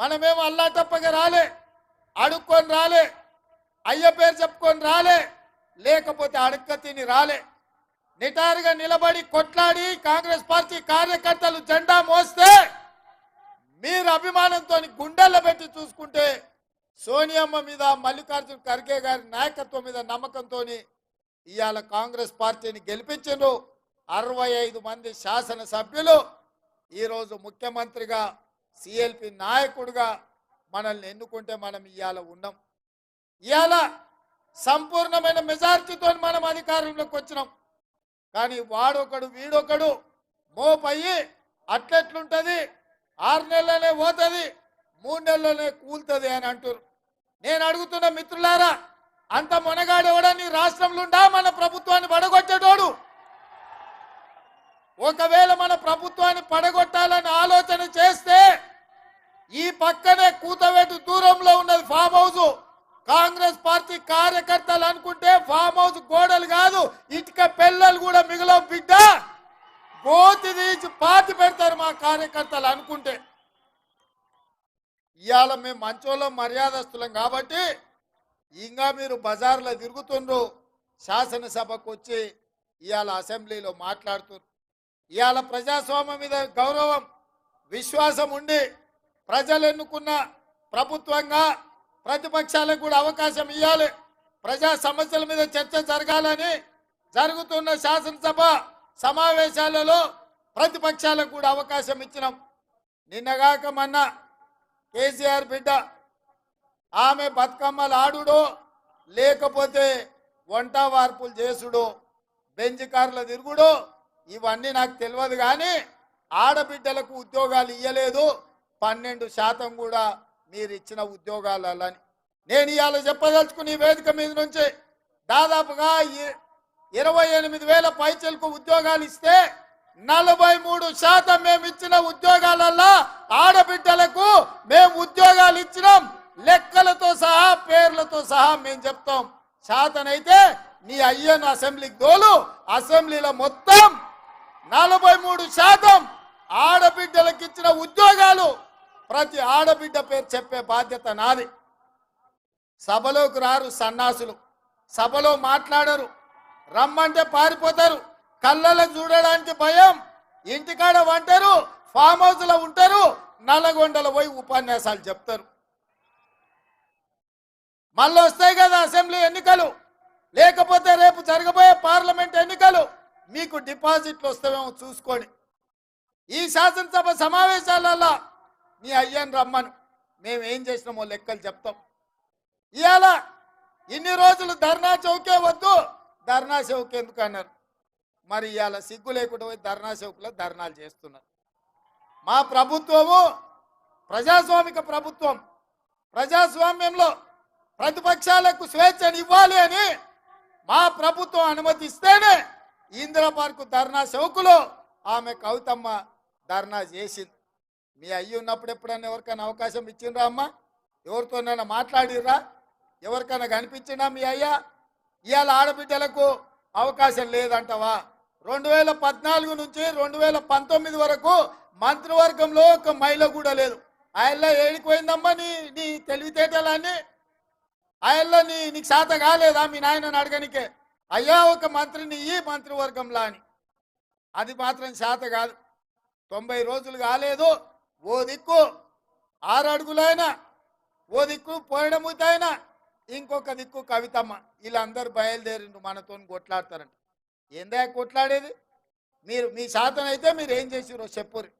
మనమేమో అల్లా తప్పగా రాలే అడుక్కొని రాలే అయ్య పేరు చెప్పుకొని రాలే లేకపోతే అడుక్క తిని రాలే. నిటారుగా నిలబడి కొట్లాడి కాంగ్రెస్ పార్టీ కార్యకర్తలు జెండా మోస్తే మీరు అభిమానంతో గుండెల్లో పెట్టి చూసుకుంటే సోనియమ్మ మీద మల్లికార్జున ఖర్గే గారి నాయకత్వం మీద నమ్మకంతో ఇవాళ కాంగ్రెస్ పార్టీని గెలిపించారు అరవై ఐదు మంది శాసనసభ్యులు ఈరోజు ముఖ్యమంత్రిగా సిఎల్పి నాయకుడిగా మనల్ని ఎన్నుకుంటే మనం ఇవాళ ఉన్నాం. ఇవాళ సంపూర్ణమైన మెజార్టీతో మనం అధికారంలోకి వచ్చినాం. కానీ వాడొకడు వీడొకడు మోపయ్యి అట్లెట్లుంటుంది? ఆరు నెలలనే పోతుంది మూడు నెలలనే కూలుతుంది అని అంటారు నేను అడుగుతున్న మిత్రులారా అంత మొనగాడెవడా నీ రాష్ట్రంలో ఉండా మన ప్రభుత్వాన్ని పడగొట్టేటోడు? ఒకవేళ మన ప్రభుత్వాన్ని పడగొట్టాలని ఆలోచన చేస్తే ఈ పక్కనే కూతవేటు దూరంలో ఉన్నది ఫామ్ హౌస్. కాంగ్రెస్ పార్టీ కార్యకర్తలు అనుకుంటే ఫామ్ హౌస్ గోడలు కాదు ఇటుక పిల్లలు కూడా మిగిలిన బిడ్డ. గోతి తీసి పాతి పెడతారు మా కార్యకర్తలు అనుకుంటే. ఇవాళ మేము మంచోళ్ళం మర్యాదస్తులం కాబట్టి ఇంకా మీరు బజార్లో తిరుగుతుండ్రు శాసనసభకు వచ్చి ఇవాళ అసెంబ్లీలో మాట్లాడుతున్నారు ఇవాళ ప్రజాస్వామ్యం మీద గౌరవం విశ్వాసం ఉండి ప్రజలు ఎన్నుకున్న ప్రభుత్వంగా ప్రతిపక్షాలకు కూడా అవకాశం ఇవ్వాలి ప్రజా సమస్యల మీద చర్చ జరగాలని జరుగుతున్న శాసనసభ సమావేశాలలో ప్రతిపక్షాలకు కూడా అవకాశం ఇచ్చినాం. నిన్నగాక మొన్న కేసీఆర్ బిడ్డ ఆమె బతుకమ్మలు ఆడుడో లేకపోతే వంట వార్పులు చేసుడు బెంచ్ కార్ల తిరుగుడు ఇవన్నీ నాకు తెలియదు కానీ ఆడబిడ్డలకు ఉద్యోగాలు ఇయ్యలేదు. పన్నెండు శాతం కూడా మీరు ఇచ్చిన ఉద్యోగాలని నేను ఇవాళ చెప్పదలుచుకుని వేదిక మీద నుంచి దాదాపుగా ఇరవై ఎనిమిది వేల పైచలకు ఉద్యోగాలు ఇస్తే నలభై మూడు శాతం మేము ఇచ్చిన ఉద్యోగాలల్లో ఆడబిడ్డలకు మేము ఉద్యోగాలు ఇచ్చినాం. లెక్కలతో సహా పేర్లతో సహా మేము చెప్తాం. శాతనైతే నీ అయ్యను అసెంబ్లీకి తోలు అసెంబ్లీలో మొత్తం నలభై మూడు శాతం ఆడబిడ్డలకు ఇచ్చిన ఉద్యోగాలు ప్రతి ఆడబిడ్డ పేరు చెప్పే బాధ్యత నాది. సభలోకి రారు సన్నాసులు. సభలో మాట్లాడరు. రమ్మంటే పారిపోతారు. కళ్ళలకు చూడడానికి భయం. ఇంటికాడ వంటారు. ఫామ్ హౌస్లో ఉంటారు. నల్లగొండలో పోయి ఉపన్యాసాలు చెప్తారు. మళ్ళీ వస్తాయి కదా అసెంబ్లీ ఎన్నికలు. లేకపోతే రేపు జరగబోయే పార్లమెంట్ ఎన్నికలు. మీకు డిపాజిట్లు వస్తామేమో చూసుకోండి. ఈ శాసనసభ సమావేశాలలో నీ అయ్యని రమ్మను. మేము ఏం చేసినామో లెక్కలు చెప్తాం. ఇవాళ ఇన్ని రోజులు ధర్నా చౌకే వద్దు. ధర్నా చౌక్ ఎందుకు అన్నారు? మరి ఇవాళ సిగ్గు లేకుండా పోయి ధర్నా చౌక్లో ధర్నాలు చేస్తున్నారు. మా ప్రభుత్వము ప్రజాస్వామిక ప్రభుత్వం. ప్రజాస్వామ్యంలో ప్రతిపక్షాలకు స్వేచ్ఛను ఇవ్వాలి అని మా ప్రభుత్వం అనుమతిస్తేనే ఇందిరా పార్కు ధర్నా చౌకులో ఆమె కవితమ్మ ధర్నా చేసింది. మీ అయ్యి ఉన్నప్పుడు ఎప్పుడైనా ఎవరికైనా అవకాశం ఇచ్చిండ్రా అమ్మా? ఎవరితోనైనా మాట్లాడిర్రా? ఎవరికైనా కనిపించినా మీ అయ్యా? ఇవాళ ఆడబిడ్డలకు అవకాశం లేదంటవా? రెండు వేల పద్నాలుగు నుంచి రెండు వేల పంతొమ్మిది వరకు మంత్రివర్గంలో ఒక మహిళ కూడా లేదు. ఆయల్లో ఏడికి పోయిందమ్మా నీ నీ తెలివితేటలన్నీ? ఆయల్లో నీ నీకు శాత కాలేదా మీ నాయనని అడగనికే? అయ్యా ఒక మంత్రిని ఈ మంత్రివర్గంలో అని. అది మాత్రం శాత కాదు. తొంభై రోజులు కాలేదు. ఓ దిక్కు. ఆరు అడుగులైనా. ఓ దిక్కు పోయడముతైనా ఇంకొక దిక్కు కవితమ్మ. వీళ్ళందరూ బయలుదేరిండు మనతో కొట్లాడతారంట. ఏందా కొట్లాడేది? మీరు మీ శాతం అయితే మీరు ఏం చేసిరో చెప్పురు